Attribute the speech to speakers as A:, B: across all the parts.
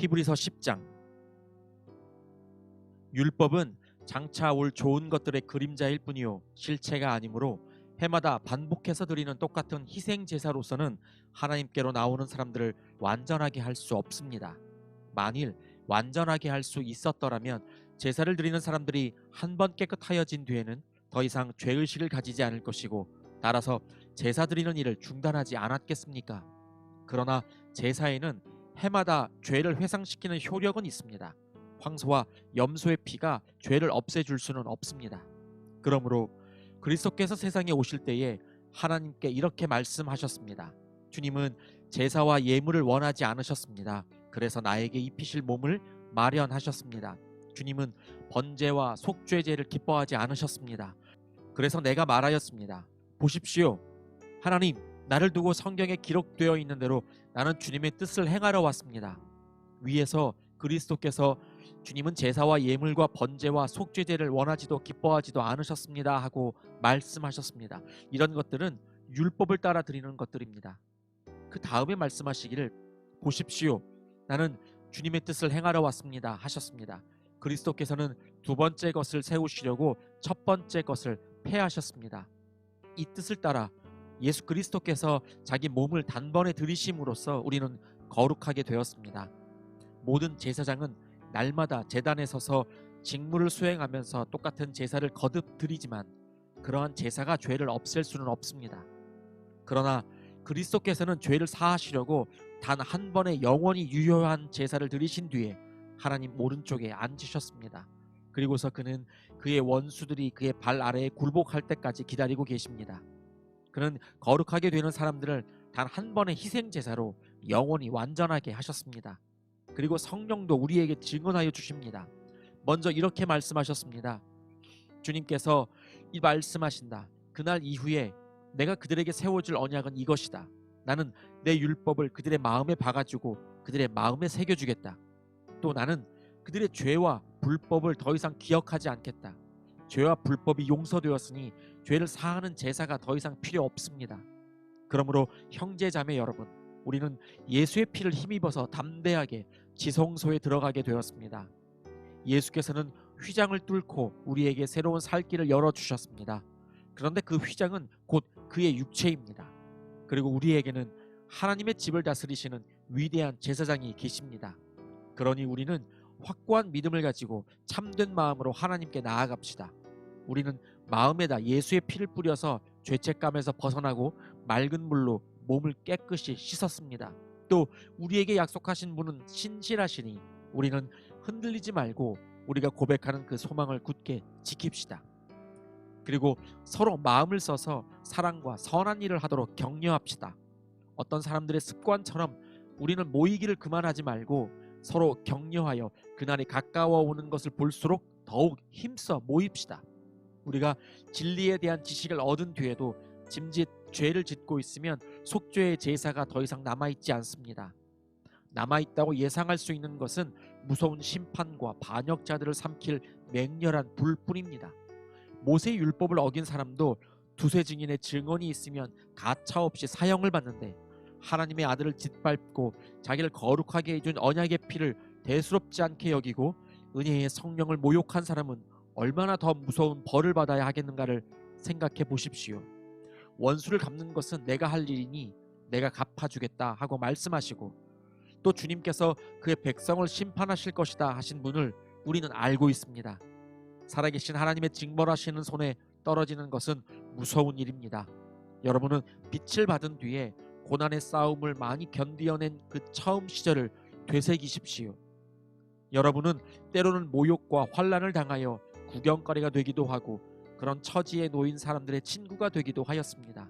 A: 히브리서 10장 율법은 장차 올 좋은 것들의 그림자일 뿐이요 실체가 아니므로 해마다 반복해서 드리는 똑같은 희생 제사로서는 하나님께로 나오는 사람들을 완전하게 할 수 없습니다. 만일 완전하게 할 수 있었더라면 제사를 드리는 사람들이 한 번 깨끗하여진 뒤에는 더 이상 죄의식을 가지지 않을 것이고 따라서 제사 드리는 일을 중단하지 않았겠습니까? 그러나 제사에는 해마다 죄를 회상시키는 효력은 있습니다. 황소와 염소의 피가 죄를 없애줄 수는 없습니다. 그러므로 그리스도께서 세상에 오실 때에 하나님께 이렇게 말씀하셨습니다. 주님은 제사와 예물을 원하지 않으셨습니다. 그래서 나에게 입히실 몸을 마련하셨습니다. 주님은 번제와 속죄제를 기뻐하지 않으셨습니다. 그래서 내가 말하였습니다. 보십시오. 하나님, 나를 두고 성경에 기록되어 있는 대로 나는 주님의 뜻을 행하러 왔습니다. 위에서 그리스도께서 주님은 제사와 예물과 번제와 속죄제를 원하지도 기뻐하지도 않으셨습니다 하고 말씀하셨습니다. 이런 것들은 율법을 따라 드리는 것들입니다. 그 다음에 말씀하시기를 보십시오. 나는 주님의 뜻을 행하러 왔습니다 하셨습니다. 그리스도께서는 두 번째 것을 세우시려고 첫 번째 것을 폐하셨습니다. 이 뜻을 따라 예수 그리스도께서 자기 몸을 단번에 들이심으로써 우리는 거룩하게 되었습니다. 모든 제사장은 날마다 제단에 서서 직무를 수행하면서 똑같은 제사를 거듭 드리지만 그러한 제사가 죄를 없앨 수는 없습니다. 그러나 그리스도께서는 죄를 사하시려고 단 한 번의 영원히 유효한 제사를 드리신 뒤에 하나님 오른쪽에 앉으셨습니다. 그리고서 그는 그의 원수들이 그의 발 아래에 굴복할 때까지 기다리고 계십니다. 그는 거룩하게 되는 사람들을 단 한 번의 희생 제사로 영원히 완전하게 하셨습니다. 그리고 성령도 우리에게 증언하여 주십니다. 먼저 이렇게 말씀하셨습니다. 주님께서 이 말씀하신다. 그날 이후에 내가 그들에게 세워줄 언약은 이것이다. 나는 내 율법을 그들의 마음에 박아주고 그들의 마음에 새겨주겠다. 또 나는 그들의 죄와 불법을 더 이상 기억하지 않겠다. 죄와 불법이 용서되었으니 죄를 사하는 제사가 더 이상 필요 없습니다. 그러므로 형제 자매 여러분, 우리는 예수의 피를 힘입어서 담대하게 지성소에 들어가게 되었습니다. 예수께서는 휘장을 뚫고 우리에게 새로운 살 길을 열어 주셨습니다. 그런데 그 휘장은 곧 그의 육체입니다. 그리고 우리에게는 하나님의 집을 다스리시는 위대한 제사장이 계십니다. 그러니 우리는 확고한 믿음을 가지고 참된 마음으로 하나님께 나아갑시다. 우리는 마음에다 예수의 피를 뿌려서 죄책감에서 벗어나고 맑은 물로 몸을 깨끗이 씻었습니다. 또 우리에게 약속하신 분은 신실하시니 우리는 흔들리지 말고 우리가 고백하는 그 소망을 굳게 지킵시다. 그리고 서로 마음을 써서 사랑과 선한 일을 하도록 격려합시다. 어떤 사람들의 습관처럼 우리는 모이기를 그만하지 말고 서로 격려하여 그날이 가까워 오는 것을 볼수록 더욱 힘써 모입시다. 우리가 진리에 대한 지식을 얻은 뒤에도 짐짓 죄를 짓고 있으면 속죄의 제사가 더 이상 남아 있지 않습니다. 남아 있다고 예상할 수 있는 것은 무서운 심판과 반역자들을 삼킬 맹렬한 불뿐입니다. 모세 율법을 어긴 사람도 두세 증인의 증언이 있으면 가차 없이 사형을 받는데 하나님의 아들을 짓밟고 자기를 거룩하게 해준 언약의 피를 대수롭지 않게 여기고 은혜의 성령을 모욕한 사람은 얼마나 더 무서운 벌을 받아야 하겠는가를 생각해 보십시오. 원수를 갚는 것은 내가 할 일이니 내가 갚아주겠다 하고 말씀하시고 또 주님께서 그의 백성을 심판하실 것이다 하신 분을 우리는 알고 있습니다. 살아계신 하나님의 징벌하시는 손에 떨어지는 것은 무서운 일입니다. 여러분은 빛을 받은 뒤에 고난의 싸움을 많이 견디어낸 그 처음 시절을 되새기십시오. 여러분은 때로는 모욕과 환란을 당하여 구경거리가 되기도 하고 그런 처지에 놓인 사람들의 친구가 되기도 하였습니다.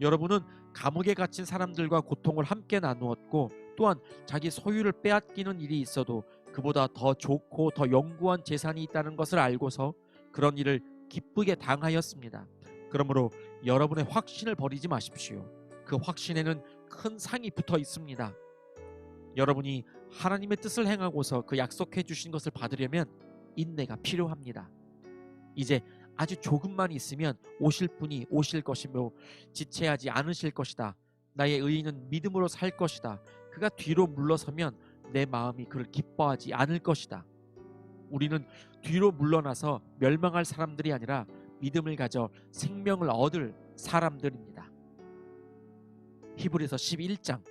A: 여러분은 감옥에 갇힌 사람들과 고통을 함께 나누었고 또한 자기 소유를 빼앗기는 일이 있어도 그보다 더 좋고 더 영구한 재산이 있다는 것을 알고서 그런 일을 기쁘게 당하였습니다. 그러므로 여러분의 확신을 버리지 마십시오. 그 확신에는 큰 상이 붙어 있습니다. 여러분이 하나님의 뜻을 행하고서 그 약속해 주신 것을 받으려면 인내가 필요합니다. 이제 아주 조금만 있으면 오실 분이 오실 것이며 지체하지 않으실 것이다. 나의 의인은 믿음으로 살 것이다. 그가 뒤로 물러서면 내 마음이 그를 기뻐하지 않을 것이다. 우리는 뒤로 물러나서 멸망할 사람들이 아니라 믿음을 가져 생명을 얻을 사람들입니다. 히브리서 11장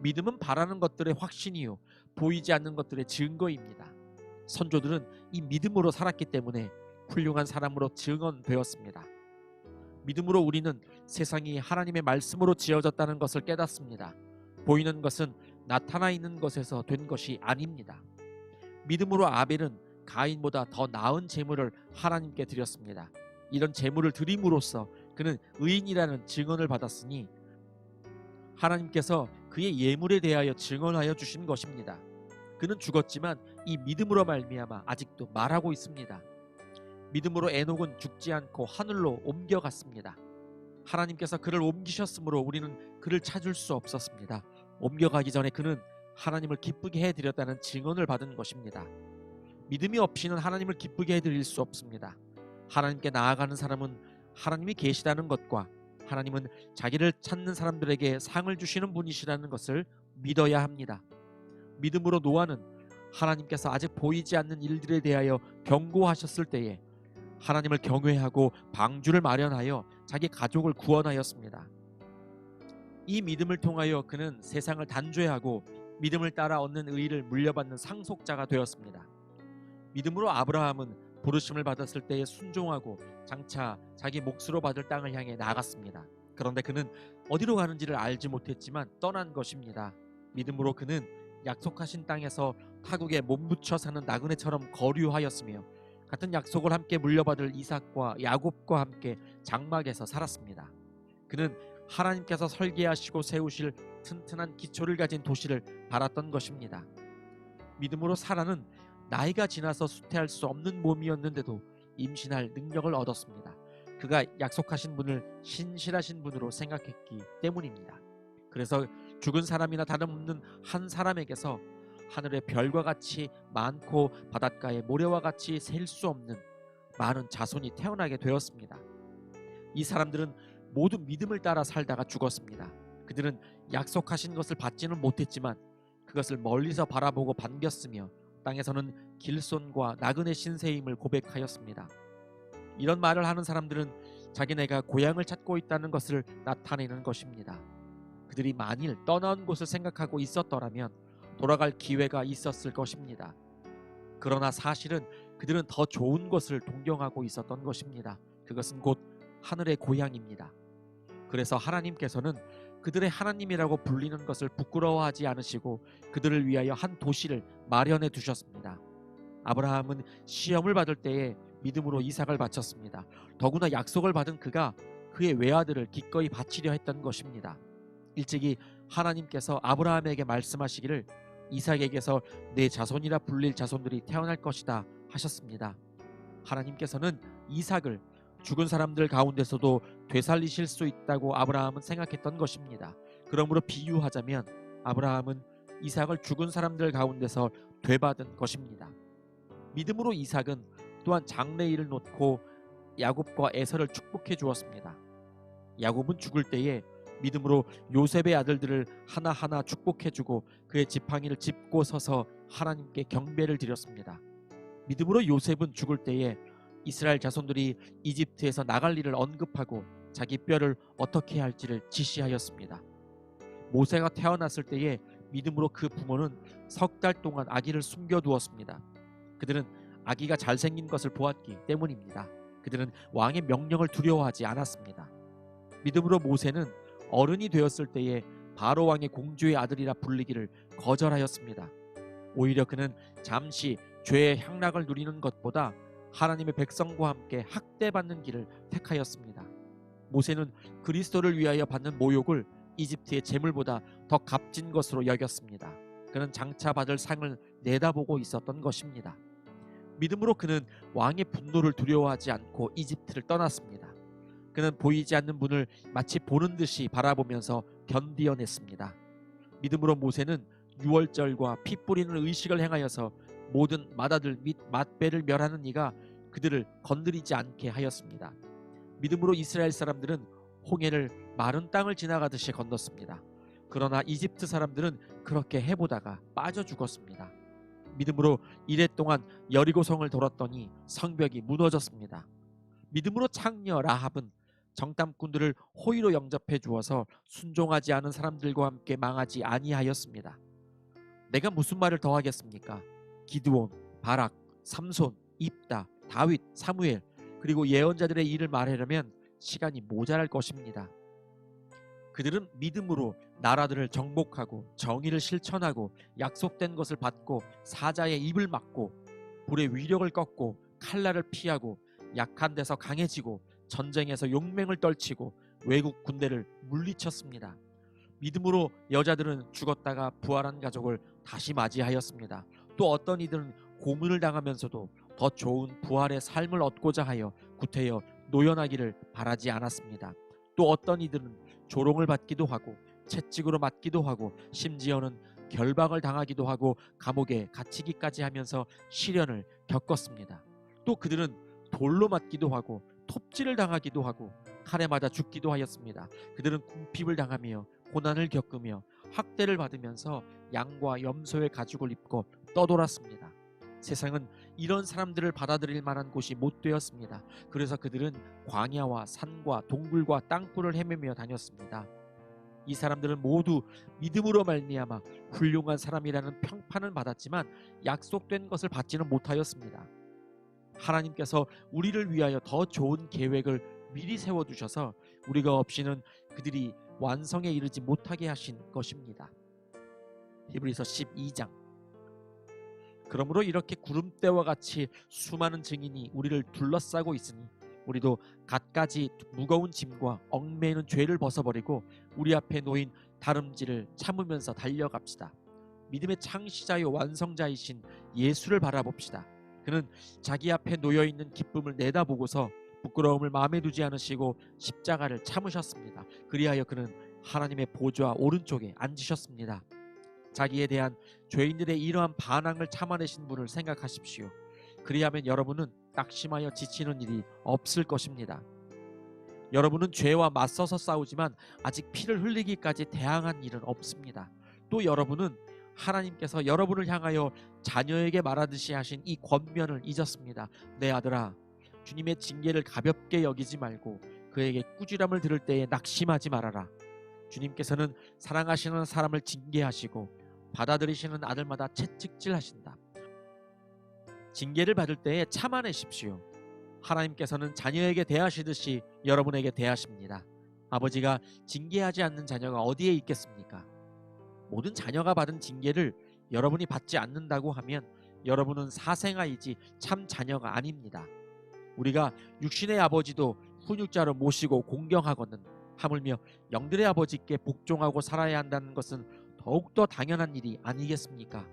A: 믿음은 바라는 것들의 확신이요 보이지 않는 것들의 증거입니다. 선조들은 이 믿음으로 살았기 때문에 훌륭한 사람으로 증언되었습니다. 믿음으로 우리는 세상이 하나님의 말씀으로 지어졌다는 것을 깨닫습니다. 보이는 것은 나타나 있는 것에서 된 것이 아닙니다. 믿음으로 아벨은 가인보다 더 나은 제물을 하나님께 드렸습니다. 이런 제물을 드림으로써 그는 의인이라는 증언을 받았으니 하나님께서 그의 예물에 대하여 증언하여 주신 것입니다. 그는 죽었지만 이 믿음으로 말미암아 아직도 말하고 있습니다. 믿음으로 에녹은 죽지 않고 하늘로 옮겨갔습니다. 하나님께서 그를 옮기셨으므로 우리는 그를 찾을 수 없었습니다. 옮겨가기 전에 그는 하나님을 기쁘게 해드렸다는 증언을 받은 것입니다. 믿음이 없이는 하나님을 기쁘게 해드릴 수 없습니다. 하나님께 나아가는 사람은 하나님이 계시다는 것과 하나님은 자기를 찾는 사람들에게 상을 주시는 분이시라는 것을 믿어야 합니다. 믿음으로 노아는 하나님께서 아직 보이지 않는 일들에 대하여 경고하셨을 때에 하나님을 경외하고 방주를 마련하여 자기 가족을 구원하였습니다. 이 믿음을 통하여 그는 세상을 단죄하고 믿음을 따라 얻는 의를 물려받는 상속자가 되었습니다. 믿음으로 아브라함은 부르심을 받았을 때에 순종하고 장차 자기 몫으로 받을 땅을 향해 나갔습니다. 그런데 그는 어디로 가는지를 알지 못했지만 떠난 것입니다. 믿음으로 그는 약속하신 땅에서 타국에 몸붙여 사는 나그네처럼 거류하였으며 같은 약속을 함께 물려받을 이삭과 야곱과 함께 장막에서 살았습니다. 그는 하나님께서 설계하시고 세우실 튼튼한 기초를 가진 도시를 바랐던 것입니다. 믿음으로 사라는 나이가 지나서 수태할 수 없는 몸이었는데도 임신할 능력을 얻었습니다. 그가 약속하신 분을 신실하신 분으로 생각했기 때문입니다. 그래서 죽은 사람이나 다름없는 한 사람에게서 하늘의 별과 같이 많고 바닷가의 모래와 같이 셀 수 없는 많은 자손이 태어나게 되었습니다. 이 사람들은 모두 믿음을 따라 살다가 죽었습니다. 그들은 약속하신 것을 받지는 못했지만 그것을 멀리서 바라보고 반겼으며 땅에서는 길손과 나그네 신세임을 고백하였습니다. 이런 말을 하는 사람들은 자기네가 고향을 찾고 있다는 것을 나타내는 것입니다. 그들이 만일 떠나온 곳을 생각하고 있었더라면 돌아갈 기회가 있었을 것입니다. 그러나 사실은 그들은 더 좋은 것을 동경하고 있었던 것입니다. 그것은 곧 하늘의 고향입니다. 그래서 하나님께서는 그들의 하나님이라고 불리는 것을 부끄러워하지 않으시고 그들을 위하여 한 도시를 마련해 두셨습니다. 아브라함은 시험을 받을 때에 믿음으로 이삭을 바쳤습니다. 더구나 약속을 받은 그가 그의 외아들을 기꺼이 바치려 했던 것입니다. 일찍이 하나님께서 아브라함에게 말씀하시기를 이삭에게서 내 자손이라 불릴 자손들이 태어날 것이다 하셨습니다. 하나님께서는 이삭을 죽은 사람들 가운데서도 되살리실 수 있다고 아브라함은 생각했던 것입니다. 그러므로 비유하자면 아브라함은 이삭을 죽은 사람들 가운데서 되받은 것입니다. 믿음으로 이삭은 또한 장래일을 놓고 야곱과 에서를 축복해 주었습니다. 야곱은 죽을 때에 믿음으로 요셉의 아들들을 하나하나 축복해 주고 그의 지팡이를 짚고 서서 하나님께 경배를 드렸습니다. 믿음으로 요셉은 죽을 때에 이스라엘 자손들이 이집트에서 나갈 일을 언급하고 자기 뼈를 어떻게 할지를 지시하였습니다. 모세가 태어났을 때에 믿음으로 그 부모는 석 달 동안 아기를 숨겨두었습니다. 그들은 아기가 잘생긴 것을 보았기 때문입니다. 그들은 왕의 명령을 두려워하지 않았습니다. 믿음으로 모세는 어른이 되었을 때에 바로 왕의 공주의 아들이라 불리기를 거절하였습니다. 오히려 그는 잠시 죄의 향락을 누리는 것보다 하나님의 백성과 함께 학대받는 길을 택하였습니다. 모세는 그리스도를 위하여 받는 모욕을 이집트의 재물보다 더 값진 것으로 여겼습니다. 그는 장차 받을 상을 내다보고 있었던 것입니다. 믿음으로 그는 왕의 분노를 두려워하지 않고 이집트를 떠났습니다. 그는 보이지 않는 분을 마치 보는 듯이 바라보면서 견디어냈습니다. 믿음으로 모세는 유월절과 피 뿌리는 의식을 행하여서 모든 맏아들 및 맏배를 멸하는 이가 그들을 건드리지 않게 하였습니다. 믿음으로 이스라엘 사람들은 홍해를 마른 땅을 지나가듯이 건넜습니다. 그러나 이집트 사람들은 그렇게 해보다가 빠져 죽었습니다. 믿음으로 이래 동안 여리고성을 돌았더니 성벽이 무너졌습니다. 믿음으로 창녀 라합은 정탐꾼들을 호의로 영접해 주어서 순종하지 않은 사람들과 함께 망하지 아니하였습니다. 내가 무슨 말을 더 하겠습니까? 기드온, 바락, 삼손, 입다, 다윗, 사무엘 그리고 예언자들의 일을 말하려면 시간이 모자랄 것입니다. 그들은 믿음으로 나라들을 정복하고 정의를 실천하고 약속된 것을 받고 사자의 입을 막고 불의 위력을 꺾고 칼날을 피하고 약한 데서 강해지고 전쟁에서 용맹을 떨치고 외국 군대를 물리쳤습니다. 믿음으로 여자들은 죽었다가 부활한 가족을 다시 맞이하였습니다. 또 어떤 이들은 고문을 당하면서도 더 좋은 부활의 삶을 얻고자 하여 구태여 노연하기를 바라지 않았습니다. 또 어떤 이들은 조롱을 받기도 하고 채찍으로 맞기도 하고 심지어는 결박을 당하기도 하고 감옥에 갇히기까지 하면서 시련을 겪었습니다. 또 그들은 돌로 맞기도 하고 톱질을 당하기도 하고 칼에 맞아 죽기도 하였습니다. 그들은 궁핍을 당하며 고난을 겪으며 학대를 받으면서 양과 염소의 가죽을 입고 떠돌았습니다. 세상은 이런 사람들을 받아들일 만한 곳이 못 되었습니다. 그래서 그들은 광야와 산과 동굴과 땅굴을 헤매며 다녔습니다. 이 사람들은 모두 믿음으로 말미암아 훌륭한 사람이라는 평판을 받았지만 약속된 것을 받지는 못하였습니다. 하나님께서 우리를 위하여 더 좋은 계획을 미리 세워 두셔서 우리가 없이는 그들이 완성에 이르지 못하게 하신 것입니다. 히브리서 12장 그러므로 이렇게 구름대와 같이 수많은 증인이 우리를 둘러싸고 있으니 우리도 갖가지 무거운 짐과 얽매이는 죄를 벗어버리고 우리 앞에 놓인 다름질을 참으면서 달려갑시다. 믿음의 창시자요 완성자이신 예수를 바라봅시다. 그는 자기 앞에 놓여 있는 기쁨을 내다보고서 부끄러움을 마음에 두지 않으시고 십자가를 참으셨습니다. 그리하여 그는 하나님의 보좌 오른쪽에 앉으셨습니다. 자기에 대한 죄인들의 이러한 반항을 참아내신 분을 생각하십시오. 그리하면 여러분은 낙심하여 지치는 일이 없을 것입니다. 여러분은 죄와 맞서서 싸우지만 아직 피를 흘리기까지 대항한 일은 없습니다. 또 여러분은 하나님께서 여러분을 향하여 자녀에게 말하듯이 하신 이 권면을 잊었습니다. 내 아들아, 주님의 징계를 가볍게 여기지 말고 그에게 꾸지람을 들을 때에 낙심하지 말아라. 주님께서는 사랑하시는 사람을 징계하시고 받아들이시는 아들마다 채찍질하신다. 징계를 받을 때에 참아내십시오. 하나님께서는 자녀에게 대하시듯이 여러분에게 대하십니다. 아버지가 징계하지 않는 자녀가 어디에 있겠습니까? 모든 자녀가 받은 징계를 여러분이 받지 않는다고 하면 여러분은 사생아이지 참 자녀가 아닙니다. 우리가 육신의 아버지도 훈육자로 모시고 공경하거든 하물며 영들의 아버지께 복종하고 살아야 한다는 것은 더욱더 당연한 일이 아니겠습니까?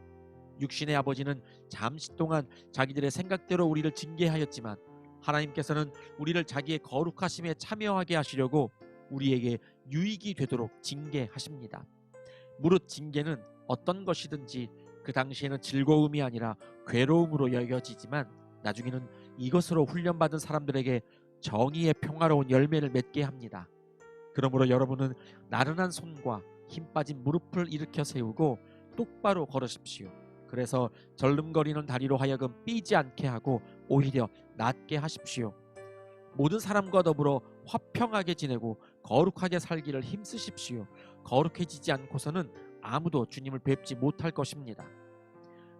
A: 육신의 아버지는 잠시 동안 자기들의 생각대로 우리를 징계하였지만 하나님께서는 우리를 자기의 거룩하심에 참여하게 하시려고 우리에게 유익이 되도록 징계하십니다. 무릇 징계는 어떤 것이든지 그 당시에는 즐거움이 아니라 괴로움으로 여겨지지만 나중에는 이것으로 훈련받은 사람들에게 정의의 평화로운 열매를 맺게 합니다. 그러므로 여러분은 나른한 손과 힘 빠진 무릎을 일으켜 세우고 똑바로 걸으십시오. 그래서 절름거리는 다리로 하여금 삐지 않게 하고 오히려 낫게 하십시오. 모든 사람과 더불어 화평하게 지내고 거룩하게 살기를 힘쓰십시오. 거룩해지지 않고서는 아무도 주님을 뵙지 못할 것입니다.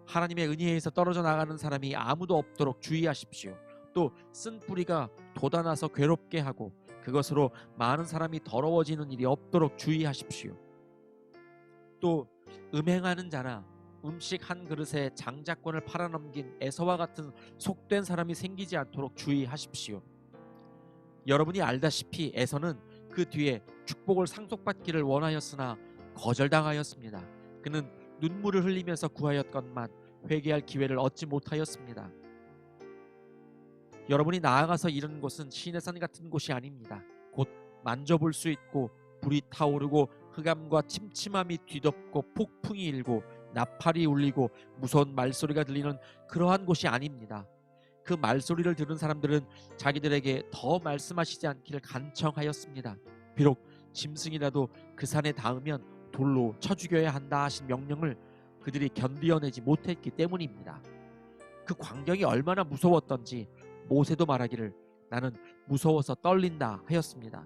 A: 하나님의 은혜에서 떨어져 나가는 사람이 아무도 없도록 주의하십시오. 또 쓴 뿌리가 돋아나서 괴롭게 하고 그것으로 많은 사람이 더러워지는 일이 없도록 주의하십시오. 또 음행하는 자나 음식 한 그릇에 장자권을 팔아넘긴 에서와 같은 속된 사람이 생기지 않도록 주의하십시오. 여러분이 알다시피 에서는 그 뒤에 축복을 상속받기를 원하였으나 거절당하였습니다. 그는 눈물을 흘리면서 구하였건만 회개할 기회를 얻지 못하였습니다. 여러분이 나아가서 이른 곳은 시내산 같은 곳이 아닙니다. 곧 만져볼 수 있고 불이 타오르고 흑암과 침침함이 뒤덮고 폭풍이 일고 나팔이 울리고 무서운 말소리가 들리는 그러한 곳이 아닙니다. 그 말소리를 들은 사람들은 자기들에게 더 말씀하시지 않기를 간청하였습니다. 비록 짐승이라도 그 산에 닿으면 돌로 쳐 죽여야 한다 하신 명령을 그들이 견디어내지 못했기 때문입니다. 그 광경이 얼마나 무서웠던지 모세도 말하기를 나는 무서워서 떨린다 하였습니다.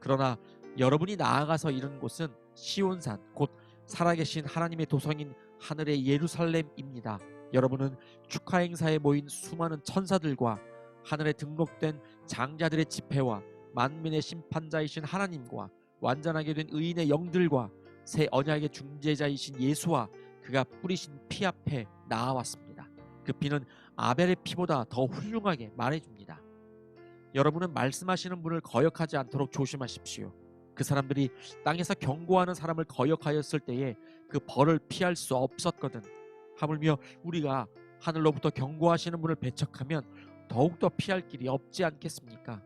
A: 그러나 여러분이 나아가서 이른 곳은 시온산 곧 살아계신 하나님의 도성인 하늘의 예루살렘입니다. 여러분은 축하 행사에 모인 수많은 천사들과 하늘에 등록된 장자들의 집회와 만민의 심판자이신 하나님과 완전하게 된 의인의 영들과 새 언약의 중재자이신 예수와 그가 뿌리신 피 앞에 나아왔습니다. 그 피는 아벨의 피보다 더 훌륭하게 말해줍니다. 여러분은 말씀하시는 분을 거역하지 않도록 조심하십시오. 그 사람들이 땅에서 경고하는 사람을 거역하였을 때에 그 벌을 피할 수 없었거든. 하물며 우리가 하늘로부터 경고하시는 분을 배척하면 더욱더 피할 길이 없지 않겠습니까?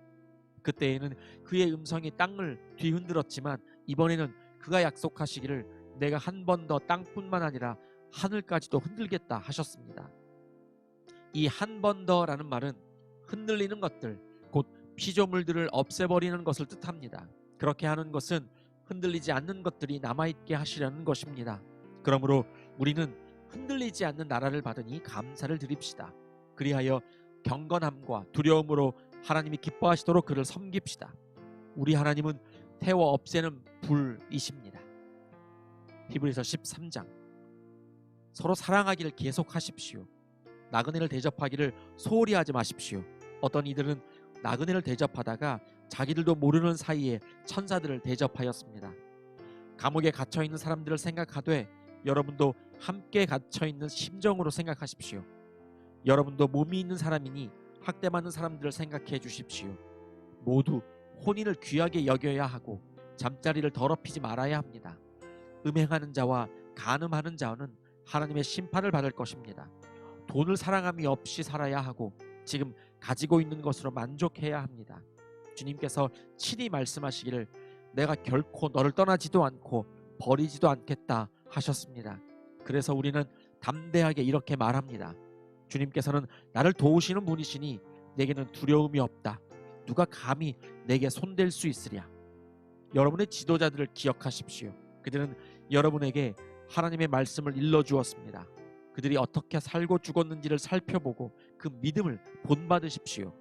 A: 그때에는 그의 음성이 땅을 뒤흔들었지만 이번에는 그가 약속하시기를 내가 한 번 더 땅뿐만 아니라 하늘까지도 흔들겠다 하셨습니다. 이 한 번 더라는 말은 흔들리는 것들, 곧 피조물들을 없애버리는 것을 뜻합니다. 그렇게 하는 것은 흔들리지 않는 것들이 남아있게 하시려는 것입니다. 그러므로 우리는 흔들리지 않는 나라를 받으니 감사를 드립시다. 그리하여 경건함과 두려움으로 하나님이 기뻐하시도록 그를 섬깁시다. 우리 하나님은 태워 없애는 불이십니다. 히브리서 13장 서로 사랑하기를 계속하십시오. 나그네를 대접하기를 소홀히 하지 마십시오. 어떤 이들은 나그네를 대접하다가 자기들도 모르는 사이에 천사들을 대접하였습니다. 감옥에 갇혀 있는 사람들을 생각하되 여러분도 함께 갇혀 있는 심정으로 생각하십시오. 여러분도 몸이 있는 사람이니 학대받는 사람들을 생각해 주십시오. 모두 혼인을 귀하게 여겨야 하고 잠자리를 더럽히지 말아야 합니다. 음행하는 자와 간음하는 자는 하나님의 심판을 받을 것입니다. 돈을 사랑함이 없이 살아야 하고 지금 가지고 있는 것으로 만족해야 합니다. 주님께서 친히 말씀하시기를 내가 결코 너를 떠나지도 않고 버리지도 않겠다 하셨습니다. 그래서 우리는 담대하게 이렇게 말합니다. 주님께서는 나를 도우시는 분이시니 내게는 두려움이 없다. 누가 감히 내게 손댈 수 있으랴. 여러분의 지도자들을 기억하십시오. 그들은 여러분에게 하나님의 말씀을 일러 주었습니다. 그들이 어떻게 살고 죽었는지를 살펴보고 그 믿음을 본받으십시오.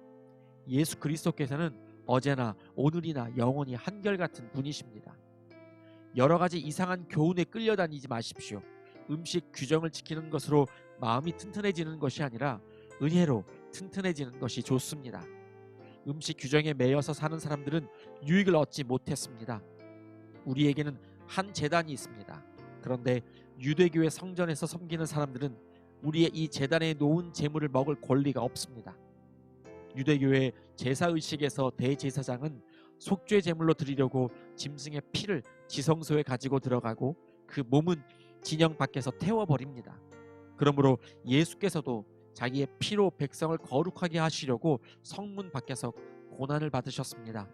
A: 예수 그리스도께서는 어제나 오늘이나 영원히 한결같은 분이십니다. 여러 가지 이상한 교훈에 끌려다니지 마십시오. 음식 규정을 지키는 것으로 마음이 튼튼해지는 것이 아니라 은혜로 튼튼해지는 것이 좋습니다. 음식 규정에 매여서 사는 사람들은 유익을 얻지 못했습니다. 우리에게는 한 재단이 있습니다. 그런데 유대교의 성전에서 섬기는 사람들은 우리의 이 재단에 놓은 재물을 먹을 권리가 없습니다. 유대교의 제사 의식에서 대제사장은 속죄 제물로 드리려고 짐승의 피를 지성소에 가지고 들어가고 그 몸은 진영 밖에서 태워 버립니다. 그러므로 예수께서도 자기의 피로 백성을 거룩하게 하시려고 성문 밖에서 고난을 받으셨습니다.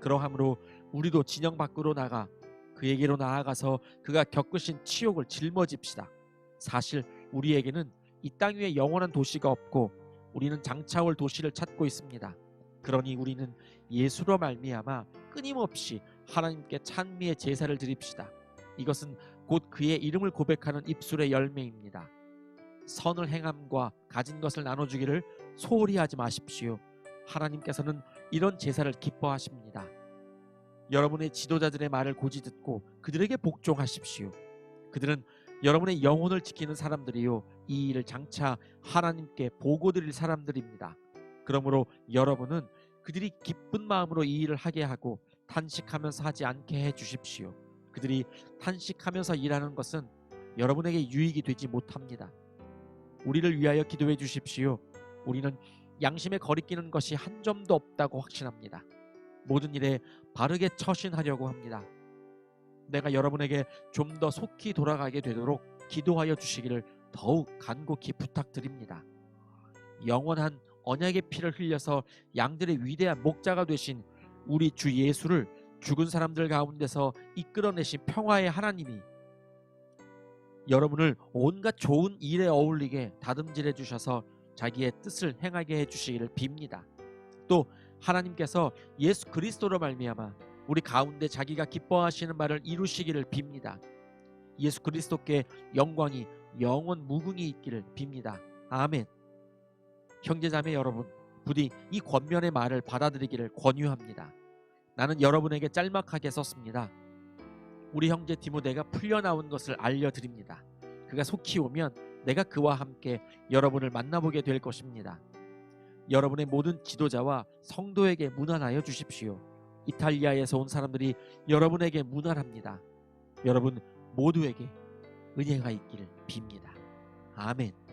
A: 그러함으로 우리도 진영 밖으로 나가 그에게로 나아가서 그가 겪으신 치욕을 짊어집시다. 사실 우리에게는 이 땅 위에 영원한 도시가 없고 우리는 장차 올 도시를 찾고 있습니다. 그러니 우리는 예수로 말미암아 끊임없이 하나님께 찬미의 제사를 드립시다. 이것은 곧 그의 이름을 고백하는 입술의 열매입니다. 선을 행함과 가진 것을 나눠주기를 소홀히 하지 마십시오. 하나님께서는 이런 제사를 기뻐하십니다. 여러분의 지도자들의 말을 고지 듣고 그들에게 복종하십시오. 그들은 여러분의 영혼을 지키는 사람들이요 이 일을 장차 하나님께 보고 드릴 사람들입니다. 그러므로 여러분은 그들이 기쁜 마음으로 이 일을 하게 하고 탄식하면서 하지 않게 해 주십시오. 그들이 탄식하면서 일하는 것은 여러분에게 유익이 되지 못합니다. 우리를 위하여 기도해 주십시오. 우리는 양심에 거리끼는 것이 한 점도 없다고 확신합니다. 모든 일에 바르게 처신하려고 합니다. 내가 여러분에게 좀 더 속히 돌아가게 되도록 기도하여 주시기를 더욱 간곡히 부탁드립니다. 영원한 언약의 피를 흘려서 양들의 위대한 목자가 되신 우리 주 예수를 죽은 사람들 가운데서 이끌어내신 평화의 하나님이 여러분을 온갖 좋은 일에 어울리게 다듬질해 주셔서 자기의 뜻을 행하게 해 주시기를 빕니다. 또 하나님께서 예수 그리스도로 말미암아 우리 가운데 자기가 기뻐하시는 바를 이루시기를 빕니다. 예수 그리스도께 영광이 영원 무궁히 있기를 빕니다. 아멘. 형제자매 여러분, 부디 이 권면의 말을 받아들이기를 권유합니다. 나는 여러분에게 짤막하게 썼습니다. 우리 형제 디모데가 풀려나온 것을 알려드립니다. 그가 속히 오면 내가 그와 함께 여러분을 만나보게 될 것입니다. 여러분의 모든 지도자와 성도에게 문안하여 주십시오. 이탈리아에서 온 사람들이 여러분에게 문안합니다. 여러분 모두에게 은혜가 있기를 빕니다. 아멘.